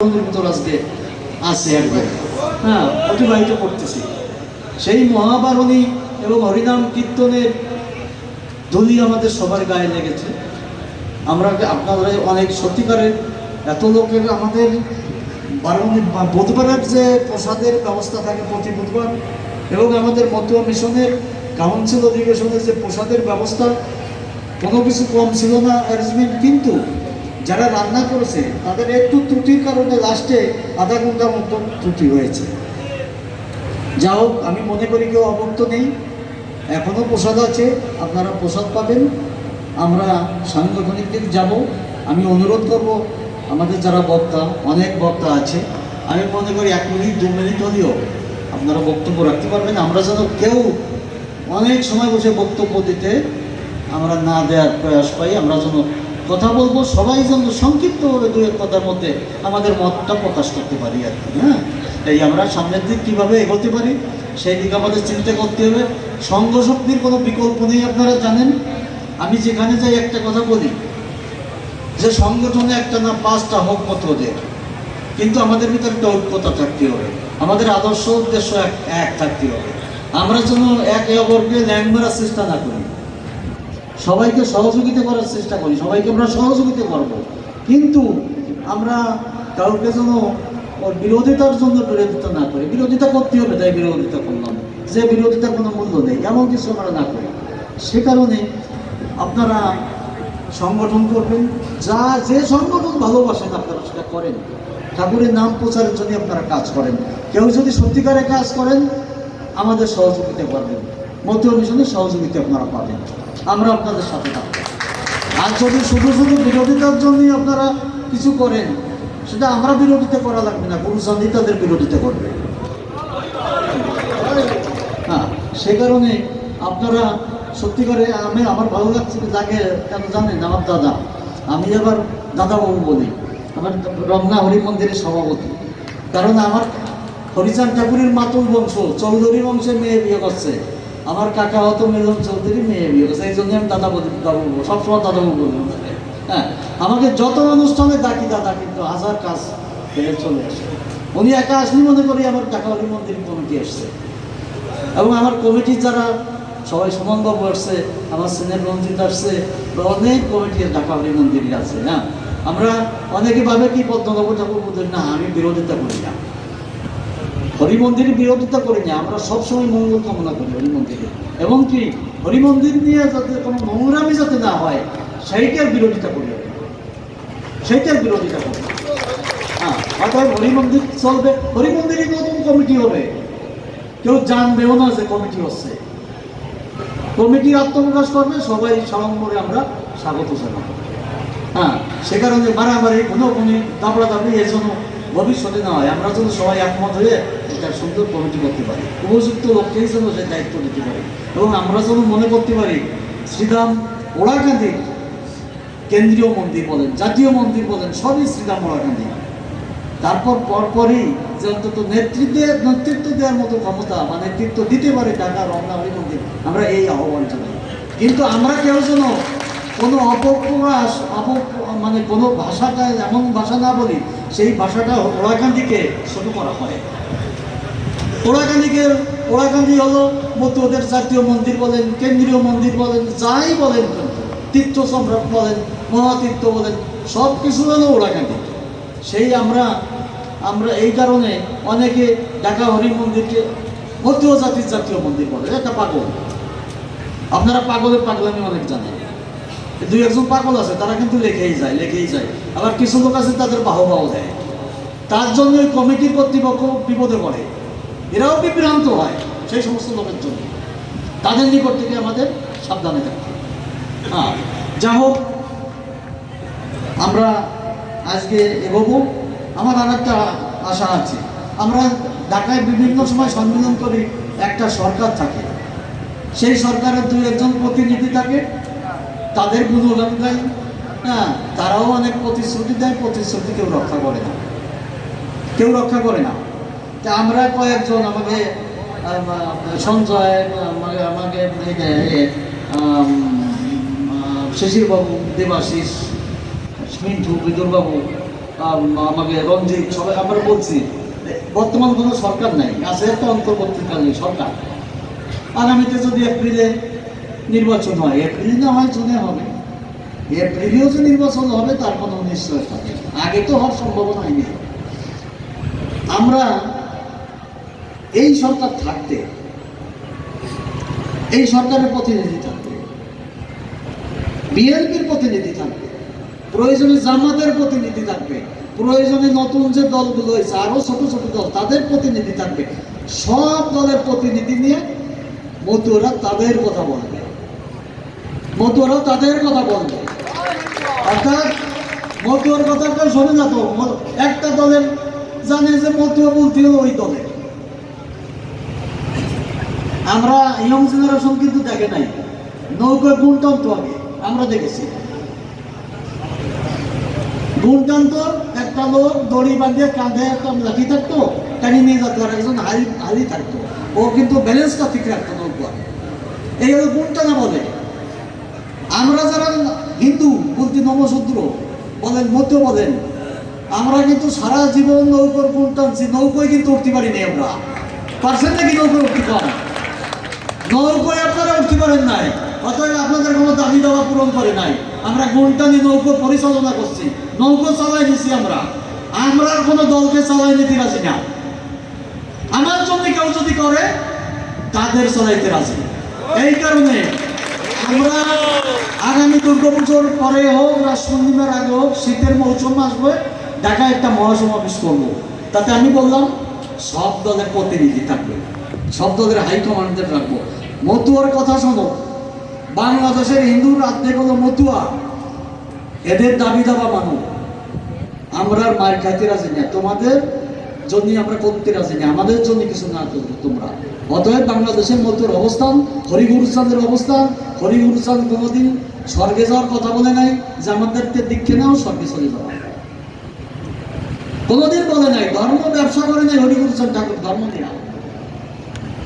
আজকে হ্যাঁ অতিবাহিত করতেছি। সেই মহাবারণী এবং হরিনাম কীর্তনের ধুলি আমাদের সবার গায়ে লেগেছে। আমরা আপনারা অনেক সত্যিকারের এত লোকের আমাদের বারণী বুধবারের যে প্রসাদের ব্যবস্থা থাকে প্রতি বুধবার এবং আমাদের মতুয়া মিশনের কাউন্সিল অধিবেশনের যে প্রসাদের ব্যবস্থা, কোনো কিছু কম ছিল না অ্যারেঞ্জমেন্ট কিন্তু যারা রান্না করেছে, তাদের একটু ত্রুটির কারণে লাস্টে আধা ঘণ্টার মতো ত্রুটি হয়েছে। যা হোক, আমি মনে করি কেউ অবক্ত নেই। এখনও প্রসাদ আছে, আপনারা প্রসাদ পাবেন। আমরা সাংগঠনিক দিক যাব। আমি অনুরোধ করব, আমাদের যারা বক্তা, অনেক বক্তা আছে, আমি মনে করি এক মিনিট, দু মিনিট হলেও আপনারা বক্তব্য রাখতে পারবেন। আমরা যেন কেউ অনেক সময় বসে বক্তব্য দিতে আমরা না দেওয়ার প্রয়াস পাই, আমরা যেন কথা বলব, সবাই যেন সংক্ষিপ্তভাবে দু এক কথার মধ্যে আমাদের মতটা প্রকাশ করতে পারি আর কি হ্যাঁ? এই আমরা সামনের দিক কীভাবে এগোতে পারি, সেই দিকে আমাদের চিন্তা করতে হবে। সঙ্গ শক্তির কোনো বিকল্প নেই আপনারা জানেন? আমি যেখানে যাই একটা কথা বলি, যে সংগঠনে একটা না পাঁচটা হোক মত ওদের, কিন্তু আমাদের ভিতরে একটা ঐক্যতা থাকতে হবে, আমাদের আদর্শ উদ্দেশ্য এক এক থাকতে হবে। আমরা যেন একে অপরকে ল্যাং মারার চেষ্টা না করি। সবাইকে সহযোগিতা করার চেষ্টা করি, সবাইকে আমরা সহযোগিতা করব। কিন্তু আমরা কাউকে যেন ওর বিরোধিতার জন্য বিরোধিতা না করি। বিরোধিতা করতে হবে, তাই বিরোধিতা করলাম। যে বিরোধিতার কোনো মূল্য নেই, এমন কিছু আমরা না করি। সে কারণে আপনারা সংগঠন করবেন, যা যে সংগঠন ভালোবাসেন আপনারা সেটা করেন। ঠাকুরের নাম প্রচারের জন্য আপনারা কাজ করেন। কেউ যদি সত্যিকারে কাজ করেন, আমাদের সহযোগিতা করবেন। মতীয় মিশনের সহযোগিতা আপনারা পাবেন। আমরা আপনাদের সাথে থাকব। আর যদি শুধু শুধু বিরোধিতার জন্যই আপনারা কিছু করেন, সেটা আমরা বিরোধিতা করা লাগবে না, গুরু চাঁদি তাদের বিরোধিতা করবে। হ্যাঁ সে কারণে আপনারা সত্যি করে আমি আমার ভালো লাগছে লাগে কেন জানেন আমার দাদা? আমি আবার দাদাবাবু বলি, আমার রমনা হরি মন্দিরের সভাপতি। কারণ আমার হরিচাঁদ ঠাকুরের মাতুল বংশ চৌধুরী বংশের মেয়ে বিয়ে করছে। আমার কাকা অত মিলন চৌধুরী মেয়ে বিয়ে এই জন্য আমি দাদা বাবু বলব। সবসময় দাদাবাবু বলি ওনাকে। হ্যাঁ আমাকে যত অনুষ্ঠানে ডাকি দাদা, কিন্তু হাজার কাজ ফেলে চলে আসে উনি একা আসলে মনে করি, আমার কাকা হরি মন্দির কমিটি আসছে এবং আমার কমিটির যারা সবাই সুমনবাবু আসছে, আমার সিনিয়র রঞ্জিত আসছে অনেক কমিটির ঢাকা হরি মন্দিরই আছে হ্যাঁ আমরা অনেকে ভাবে কি পদ্মনগর ঠাকুর মন্দির না, আমি বিরোধিতা করি না হরি মন্দিরের বিরোধিতা করি না আমরা সবসময় মঙ্গল কামনা করি হরি মন্দিরে এবং কি হরি মন্দির নিয়ে যাতে কোনো নোংরামি যাতে না হয়, সেইটার বিরোধিতা করি। সেইটার বিরোধিতা করি। হ্যাঁ অর্থাৎ হরি মন্দির চলবে। হরি মন্দিরে নতুন কমিটি হবে। কেউ জানবেও না যে কমিটি হচ্ছে। কমিটি আত্মপ্রকাশ করবে, সবাই সাড়ম্বরে আমরা স্বাগত জানাব। হ্যাঁ সে কারণে মারামারি কোনো কোনো দাবড়া দাবি এর জন্য ভবিষ্যতে না হয়। আমরা যেন সবাই একমত হয়ে একটা সুন্দর কমিটি করতে পারি, উপযুক্ত লোককেই যেন সে দায়িত্ব নিতে পারি। এবং আমরা যেন মনে করতে পারি, শ্রীরাম ওড়াকান্দির কেন্দ্রীয় মন্দির বলেন, জাতীয় মন্দির বলেন, সবই শ্রীরাম ওড়াকান্দি তারপর পরপরই যে অন্তত নেতৃত্বে, নেতৃত্ব দেওয়ার মতো ক্ষমতা বা নেতৃত্ব দিতে পারে ঢাকা রমনা হরি মন্দির আমরা এই আহ্বান জানাই। কিন্তু আমরা কেউ যেন কোনো অপপ্রকাশ অপ মানে কোনো ভাষাটা, এমন ভাষা না বলি, সেই ভাষাটা ওড়াকান্দিকে ছোট করা হয়। ওড়াকান্দিকে ওড়াকান্দি হলো মতুয়াদের জাতীয় মন্দির বলেন, কেন্দ্রীয় মন্দির বলেন, যাই বলেন তীর্থ সম্রাট বলেন, মহাতীর্থ বলেন, সব কিছু হলো ওড়াকান্দি সেই আমরা আমরা এই কারণে অনেকে ঢাকা হরি মন্দিরকে মতীয় জাতির জাতীয় মন্দির বলে। এটা পাগল। আপনারা পাগলের পাগলামি অনেক জানেন। দুই একজন পাগল আছে, তারা কিন্তু লেখেই যায় লেখেই যায়। আবার কিছু লোক আছে তাদের বাহবাহ দেয়। তার জন্য ওই কমিটির কর্তৃপক্ষ বিপদে পড়ে। এরাও বিভ্রান্ত হয় সেই সমস্ত লোকের জন্য। তাদের নিকট থেকে আমাদের সাবধানে থাকতে। হ্যাঁ যা হোক, আমরা আজকে এগোবো। আমার আর একটা আশা আছে। আমরা ঢাকায় বিভিন্ন সময় সম্মেলন করি, একটা সরকার থাকে। সেই সরকারের দুই একজন প্রতিনিধি থাকে। তাদের গুণগান গাই হ্যাঁ তারাও অনেক প্রতিশ্রুতি দেয় প্রতিশ্রুতি কেউ রক্ষা করে না। কেউ রক্ষা করে না। তা আমরা কয়েকজন আমাকে আম, সঞ্জয় আমাকে শিশিরবাবু দেবাশিস মিন্টু বিদুরবাবু আম, আমাকে রঞ্জিত সবাই আমরা বলছি বর্তমান কোনো সরকার নাই আছে একটা অন্তর্বর্তীকালীন সরকার। আগামীতে যদি এপ্রিলে নির্বাচন হয়। এপ্রিলে না হয় জুনে হবে। এপ্রিলেও যে নির্বাচন হবে, তার কোনো নিশ্চয় থাকে আগে তো হওয়ার সম্ভাবনাই নেই। আমরা এই সরকার থাকতে, এই সরকারের প্রতিনিধি থাকবে বিএনপির প্রতিনিধি থাকবে প্রয়োজনে জামাতের প্রতিনিধি থাকবে, প্রয়োজনে নতুন যে দলগুলো হয়েছে, আরও ছোট ছোট দল, তাদের প্রতিনিধি থাকবে। সব দলের প্রতিনিধি নিয়ে মতুয়ারা তাদের কথা বলবে। মতুয়ারা তাদের কথা বলবে। অর্থাৎ মতুয়ার কথা কেউ শোনে না তো একটা দলের জানে যে মতুয়া বলতে হলো ওই দলের আমরা ইয়ং জেনারেশন কিন্তু দেখে নাই। নৌকায় গুণ টানতো আগে, আমরা দেখেছি। গুণ টানতো, একটা লোক দড়ি বাঁধিয়ে কাঁধে একটা লাঠি থাকতো, টানি নিয়ে যেত আর একজন হাড়ি হাড়ি থাকতো। ও কিন্তু ব্যালেন্সটা ঠিক রাখতো নৌকা এই হলো গুণ টানা বলে। আমরা যারা হিন্দু, বলতে নমশূদ্র বলেন মধ্য বলেন, আমরা কিন্তু সারা জীবন নৌকোর গুণ টানছি, নৌকোয় কিন্তু উঠতে পারিনি আমরা। পারছেন নাকি নৌকোয় উঠতে পারেন নৌকোয় আপনারা উঠতে পারেন নাই, অতএব আপনাদের কোনো দাবি দাবা পূরণ করে নাই। আমরা গুণটানি নৌকো পরিচালনা করছি, নৌকো চালাই নিছি আমরা। আমরা কোনো দলকে চালাই নিতে রাজি না। আমার জন্য কেউ যদি করে, তাদের চালাইতে রাজি। এই কারণে আমরা আগামী দুর্গাপুজোর পরে হোক রাস আগে হোক, শীতের মৌসুম আসবে ঢাকায় একটা মহাসমাবেশ করব। তাতে আমি বললাম, সব দলের প্রতিনিধি থাকবে। সব দলের হাইকমান্ডদের রাখব। মতুয়ার কথা শোনো, বাংলাদেশের হিন্দু রাজ্যে হলো মতুয়া। এদের দাবি দাবা মানো। আমরা মায়ের খাইতে রাজি না। তোমাদের জন্য আমরা করতে রাজি না। আমাদের জন্য কিছু না করবে তোমরা। অতএব বাংলাদেশের মতুর অবস্থান হরিগুরু চাঁদের অবস্থান হরিগুরু চাঁদ কোনোদিন স্বর্গে যাওয়ার কথা বলে নাই যে আমাদেরকে দীক্ষে নাও স্বর্গে চলে যাওয়া। কোনোদিন বলে নাই, ধর্ম ব্যবসা করে নাই হরিগুরু চাঁদ ঠাকুর, ধর্ম নিয়ে।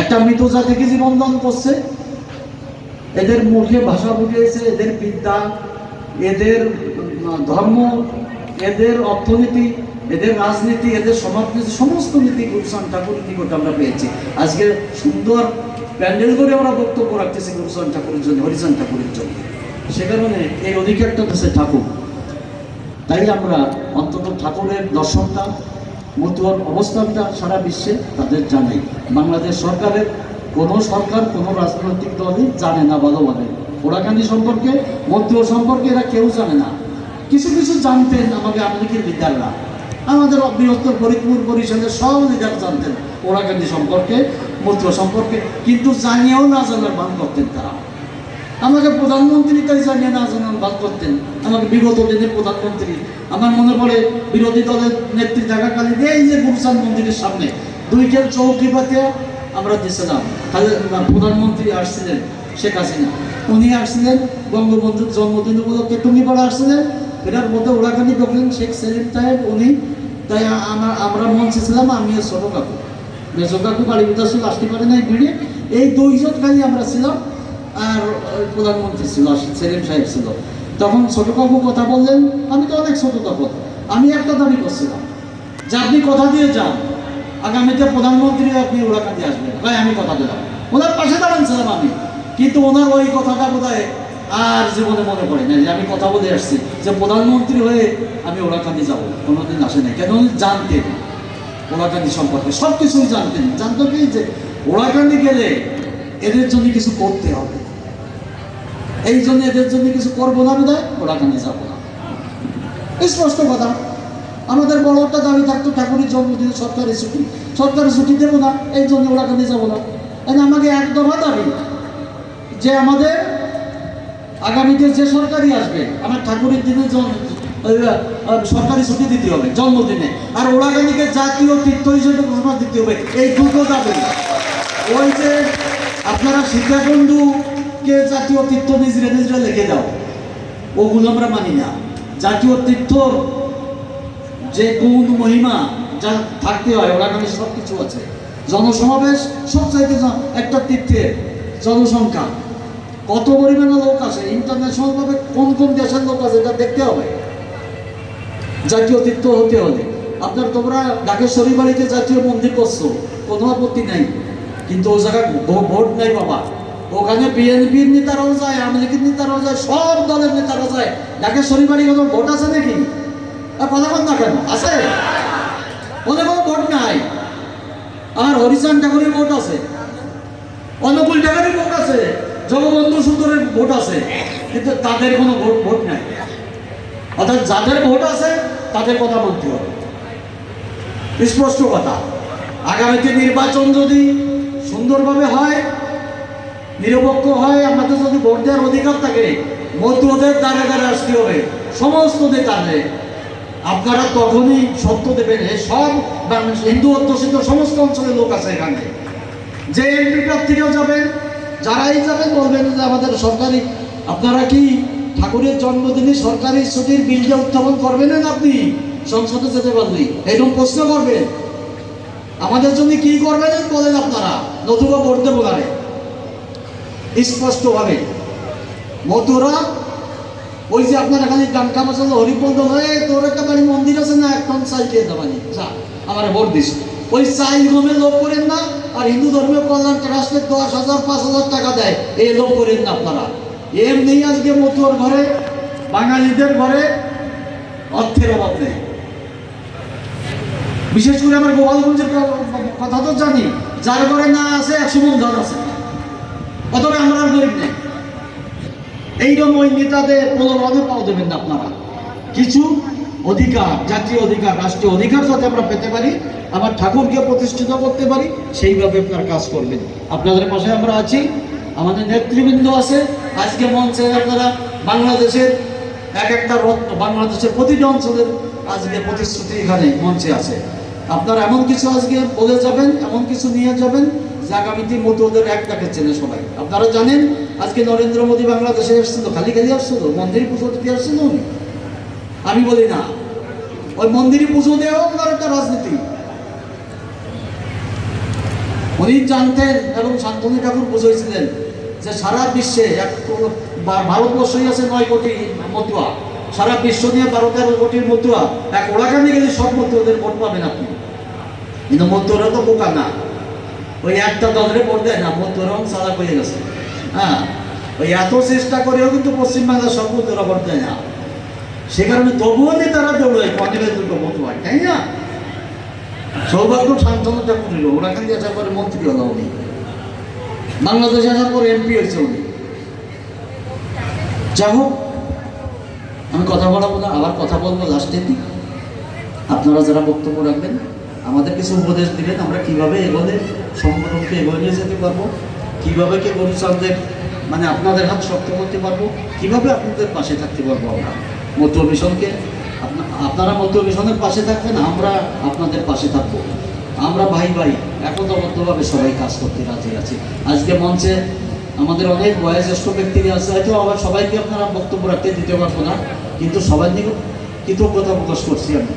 একটা মৃত জাতিকে জীবন দান করছে? এদের মুখে ভাষা ফুটিয়েছে, এদের বিদ্যা, এদের ধর্ম, এদের অর্থনীতি এদের রাজনীতি, এদের সমাজনীতি, সমস্ত নীতি গুরুসান ঠাকুরের নিকট আমরা পেয়েছি। আজকে সুন্দর প্যান্ডেল করে আমরা বক্তব্য রাখতেছি গুরুসান ঠাকুরের জন্য হরিচান ঠাকুরের জন্য। সে কারণে এই অধিকারটা দেশে ঠাকুর তাই আমরা অন্তত ঠাকুরের দর্শনটা, মতুয়ার অবস্থানটা সারা বিশ্বে তাদের জানাই। বাংলাদেশ সরকারের কোনো সরকার, কোনো রাজনৈতিক দলই জানে না ভালোভাবে ওরাকান্দি সম্পর্কে, মতুয়া সম্পর্কে এরা কেউ জানে না। কিছু কিছু জানতেন আমাকে আমলিকের লিডাররা আমাদের বৃহত্তর ফরিদপুর পরিষদের সব লিডার জানতেন। ওরাকান্দি সম্পর্কে মতুয়া সম্পর্কে, কিন্তু জানিয়েও না জানার ভান করতেন তারা। আমাকে প্রধানমন্ত্রী তাই জানিয়ে না জানান বাদ করতেন। আমাকে বিগত দিনের প্রধানমন্ত্রী, আমার মনে পড়ে বিরোধী দলের নেত্রী থাকাকালীন এই যে গুরুসান মন্দিরের সামনে দুই খেল চৌকি পাতে আমরা দিয়েছিলাম তাহলে প্রধানমন্ত্রী আসছিলেন শেখ হাসিনা। উনি আসছিলেন বঙ্গবন্ধুর জন্মদিন উপলক্ষে টুঙ্গিপাড়া আসছিলেন। এটার মধ্যে ওরাখানি ঢুকলেন শেখ সেলিম সাহেব, উনি তাই আমার, আমরা মঞ্চে ছিলাম আমি আর ছোটো কাকু। মেজো কাকু বাড়ি ছিল, আসতে পারে নাই ভিড়ে। এই দুইজন খালি আমরা ছিলাম, আর প্রধানমন্ত্রী ছিল সেলিম সাহেব ছিল। তখন ছোট কাকু কথা বললেন, আমি তো অনেক ছোট তখন আমি একটা দাবি করছিলাম, যে আপনি কথা দিয়ে যান। আগামীতে প্রধানমন্ত্রী আপনি ওরাকান্দি আসবেন। ভাই, আমি কথা দিলাম। ওনার পাশে দাঁড়ান ছিলাম আমি। কিন্তু ওনার ওই কথাটা বোধ আর জীবনে মনে পড়ে না যে আমি কথা বলে আসছি যে প্রধানমন্ত্রী হয়ে আমি ওরাকান্দি যাব কোনোদিন আসে নাই। কেন জানতেন ওরাকান্দি সম্পর্কে সব কিছুই জানতেন জানতো কি যে ওরাকান্দি গেলে এদের জন্য কিছু করতে হবে। এই জন্য এদের জন্য কিছু করব না বোধ হয় ওরাকান্দি যাব না। স্পষ্ট কথা। আমাদের বড় একটা দাবি থাকতো, ঠাকুরের জন্মদিনে সরকারি ছুটি। সরকারি ছুটি দেবো না, এই জন্য ওরাকান্দি যাব না। আমাকে এক দফা দাবি যে আমাদের আগামীতে যে সরকারি আসবে, আমার ঠাকুরের দিনে সরকারি ছুটি দিতে হবে, জন্মদিনে। আর ওরাগানিকে জাতীয় তীর্থ হিসেবে ঘোষণা দিতে হবে, এই দুটো দাবি। ওই যে আপনারা শিক্ষাবন্ধুকে জাতীয় তীর্থ নিজরে নিজরে লিখে দাও, ওগুলো আমরা মানি না। জাতীয় তীর্থর যে গুণ, মহিমা যা থাকতে হয় ওরাগানি সব কিছু আছে। জনসমাবেশ সবচাইতে একটা তীর্থের জনসংখ্যা। কত পরিমাণে লোক আছে ইন্টারন্যাশনাল ভাবে কোন কোন দেশের লোক আছে এটা দেখতে হবে। জাতীয় তীর্থ হতে হলে। আপনার তোমরা ডাকেশ্বরী বাড়িতে জাতীয় মন্দির করছ, কোনো আপত্তি নাই। কিন্তু ও জায়গায় ভোট নাই বাবা। ওখানে বিএনপির নেতারাও যায়, আওয়ামী লীগের নেতারাও যায়, সব দলের নেতারা যায়। ডাকেশ্বরী বাড়ি কোনো ভোট আছে নাকি? কথা না কেন? আছে? ওদের কোনো ভোট নাই। আর হরিচান ঠাকুরের ভোট আছে। অনুকূল ঠাকুরের ভোট আছে। জগবন্ধু সুন্দরের ভোট আছে, কিন্তু তাদের কোনো ভোট ভোট নাই। অর্থাৎ যাদের ভোট আছে, তাদের কথা মানতে হবে। স্পষ্ট কথা, আগামীতে নির্বাচন যদি সুন্দরভাবে হয়, নিরপেক্ষ হয় আমাদের যদি ভোট দেওয়ার অধিকার থাকে, মধ্যদের দ্বারে দ্বারে আসতে হবে সমস্ত নেতাদের আপনারা তখনই সত্য দেবেন এই সব হিন্দু অধ্যুষিত সমস্ত অঞ্চলের লোক আছে এখানে। যে এমপি প্রার্থীরাও যাবেন যারাই যাবেন বলবেন যে আমাদের সরকারি, আপনারা কি ঠাকুরের জন্মদিনে সরকারি ছুটির বিলটা উত্থাপন করবেন না আপনি সংসদে যেতে পারলি এরকম প্রশ্ন করবেন। আমাদের জন্য কি করবেন বলেন আপনারা। নতুবা ভোট দেবো স্পষ্টভাবে। মথুরা, ওই যে আপনার এখানে ডাঙ্কা বাজালো হরিপন্দ হয়ে তোর একটা বাড়ি মন্দির আছে না, একদম চাই দিয়ে দেবানি আমার ভোট দিস। ওই চাই গমে লোভ করেন না, আর হিন্দু ধর্মীয় কল্যাণ ট্রাস্টের দশ হাজার, পাঁচ হাজার টাকা দেয় এই লোভ করেন না আপনারা। এমনি আজকে মতুয়ার ঘরে, বাঙালিদের ঘরে অর্থের অভাব নেই। বিশেষ করে আমার গোপালগঞ্জের কথা তো জানি, যার ঘরে না আছে, একশো মন ধর আছে। অতটা আমরা গরিব নেই। এইরকম ওই নেতাদের প্রলোভনে পাওয়া দেবেন না আপনারা। কিছু অধিকার, জাতীয় অধিকার, রাষ্ট্রীয় অধিকার যাতে আমরা পেতে পারি, আমার ঠাকুরকে প্রতিষ্ঠিত করতে পারি, সেইভাবে আপনার কাজ করবেন। আপনাদের পাশে আমরা আছি, আমাদের নেতৃবৃন্দ আছে, আজকে মঞ্চে আপনারা বাংলাদেশের এক একটা রত্ন, বাংলাদেশের প্রতিটি অঞ্চলের আজকে প্রতিশ্রুতি এখানে মঞ্চে আছে। আপনারা এমন কিছু আজকে বলে যাবেন, এমন কিছু নিয়ে যাবেন, যে আগামীতে মতুদের এক ডাকে চেনে সবাই। আপনারা জানেন, আজকে নরেন্দ্র মোদী বাংলাদেশে এসেছিল, খালি খালি আসছিল মন্দির পুজো দিতে আসছিল উনি। আমি বলি না। ওই মন্দিরে পুজো দেওয়া ওনার একটা রাজনীতি। উনি জানতেন এবং শান্তনু ঠাকুর বুঝেছিলেন যে সারা বিশ্বে এক ভারতবর্ষই আছে নয় কোটি মতুয়া। সারা বিশ্ব নিয়ে বারো তেরো কোটির মতুয়া। এক ওড়াখানে গেলে সব মতুয়াদের ভোট পাবেন আপনি। কিন্তু মতুয়ারা তো বোকা না। ওই একটা দলের ভোট দেয় না মতুয়ারাও সাদা হয়ে গেছে। হ্যাঁ ওই এত চেষ্টা করেও কিন্তু পশ্চিমবাংলার সব মতুয়ারা ভোট দেয় না। সে কারণে তবুও নেতারা দৌড়ে কন্টিনিউ দুটো মতুয়া তাই না? সৌভাগ্য শান্তনু ঠাকুরের ওরাখান দিয়ে আসার পরে মন্ত্রী হলো উনি। বাংলাদেশে আসার পরে এমপি হয়েছে উনি। যাই হোক, আমি কথা বলাবো না, আবার কথা বলব লাস্টের দিক আপনারা যারা বক্তব্য রাখবেন, আমাদের কিছু উপদেশ দিবেন, আমরা কীভাবে এগোলে সংগঠনকে এগোয়ে নিয়ে যেতে পারব, কীভাবে কে গরুচাঁদের মানে আপনাদের হাত শক্ত করতে পারব, কীভাবে আপনাদের পাশে থাকতে পারব আমরা? মতুয়া মিশনকে আপনারা মধ্য মিশনের পাশে থাকবেন, আমরা আপনাদের পাশে থাকব। আমরা ভাই ভাই, একতাবদ্ধভাবে সবাই কাজ করতে রাজি আছি। আজকে মঞ্চে আমাদের অনেক বয়োজ্যেষ্ঠ ব্যক্তি আছে, হয়তো আবার সবাইকে আপনারা বক্তব্য রাখতে দিতে পারব না, কিন্তু সবাই নিয়ে কৃতজ্ঞতা প্রকাশ করছি আমি।